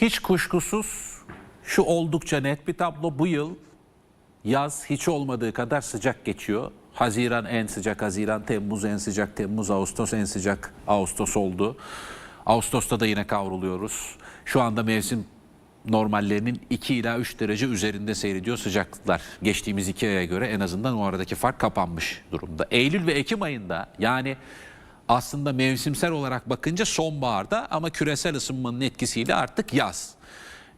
Hiç kuşkusuz şu oldukça net bir tablo. Bu yıl yaz hiç olmadığı kadar sıcak geçiyor. Haziran en sıcak Haziran, Temmuz en sıcak Temmuz, Ağustos en sıcak Ağustos oldu. Ağustos'ta da yine kavruluyoruz. Şu anda mevsim normallerinin 2 ila 3 derece üzerinde seyrediyor sıcaklıklar. Geçtiğimiz 2 aya göre en azından o aradaki fark kapanmış durumda. Eylül ve Ekim ayında yani aslında mevsimsel olarak bakınca sonbaharda ama küresel ısınmanın etkisiyle artık yaz.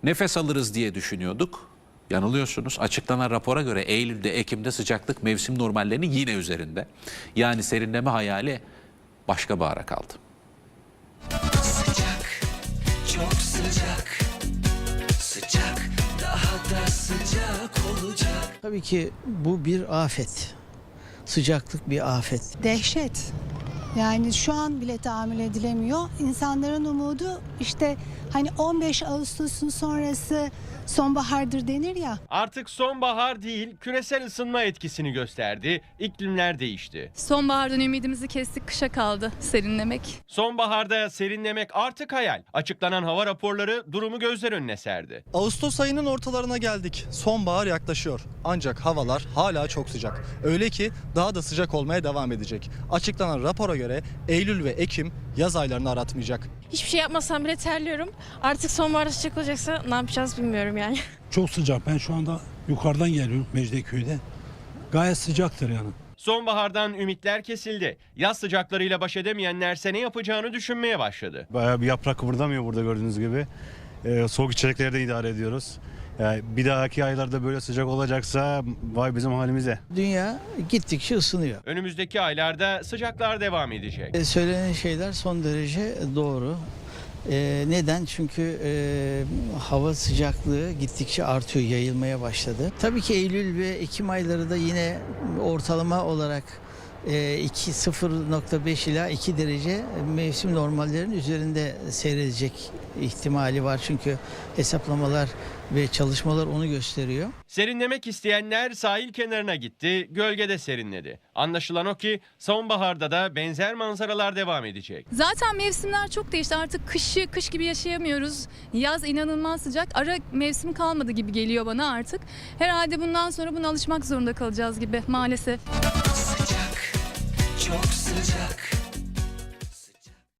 Nefes alırız diye düşünüyorduk. Yanılıyorsunuz. Açıklanan rapora göre Eylül'de, Ekim'de sıcaklık mevsim normallerinin yine üzerinde. Yani serinleme hayali başka bahara kaldı. Sıcak, çok sıcak. Sıcak, daha da sıcak olacak. Tabii ki bu bir afet. Sıcaklık bir afet. dehşet. Yani şu an bile tahammül edilemiyor. İnsanların umudu işte hani 15 Ağustos'un sonrası sonbahardır denir ya. Artık sonbahar değil, küresel ısınma etkisini gösterdi. İklimler değişti. Sonbahardan ümidimizi kestik, kışa kaldı serinlemek. Sonbaharda serinlemek artık hayal. Açıklanan hava raporları durumu gözler önüne serdi. Ağustos ayının ortalarına geldik. Sonbahar yaklaşıyor. Ancak havalar hala çok sıcak. Öyle ki daha da sıcak olmaya devam edecek. Açıklanan rapora göre Eylül ve Ekim yaz aylarını aratmayacak. Hiçbir şey yapmasam bile terliyorum. Artık sonbaharda sıcak olacaksa ne yapacağız bilmiyorum yani. Çok sıcak. Ben şu anda yukarıdan geliyorum Mecidiyeköy'de. Gayet sıcaktır yani. Sonbahardan ümitler kesildi. Yaz sıcaklarıyla baş edemeyenlerse ne yapacağını düşünmeye başladı. Bayağı bir yaprak kıpırdamıyor burada gördüğünüz gibi. Ee, soğuk içerikleri idare ediyoruz. Yani bir dahaki aylarda böyle sıcak olacaksa vay bizim halimize. Dünya gittikçe ısınıyor. Önümüzdeki aylarda sıcaklar devam edecek. E, Söylenen şeyler son derece doğru. E, neden? Çünkü e, hava sıcaklığı gittikçe artıyor, yayılmaya başladı. Tabii ki Eylül ve Ekim ayları da yine ortalama olarak 2 0.5 ila 2 derece mevsim normallerinin üzerinde seyredecek ihtimali var. Çünkü hesaplamalar ve çalışmalar onu gösteriyor. Serinlemek isteyenler sahil kenarına gitti, gölgede serinledi. Anlaşılan o ki sonbaharda da benzer manzaralar devam edecek. Zaten mevsimler çok değişti. Artık kışı kış gibi yaşayamıyoruz. Yaz inanılmaz sıcak. Ara mevsim kalmadı gibi geliyor bana artık. Herhalde bundan sonra buna alışmak zorunda kalacağız gibi maalesef. Sıcak, çok sıcak.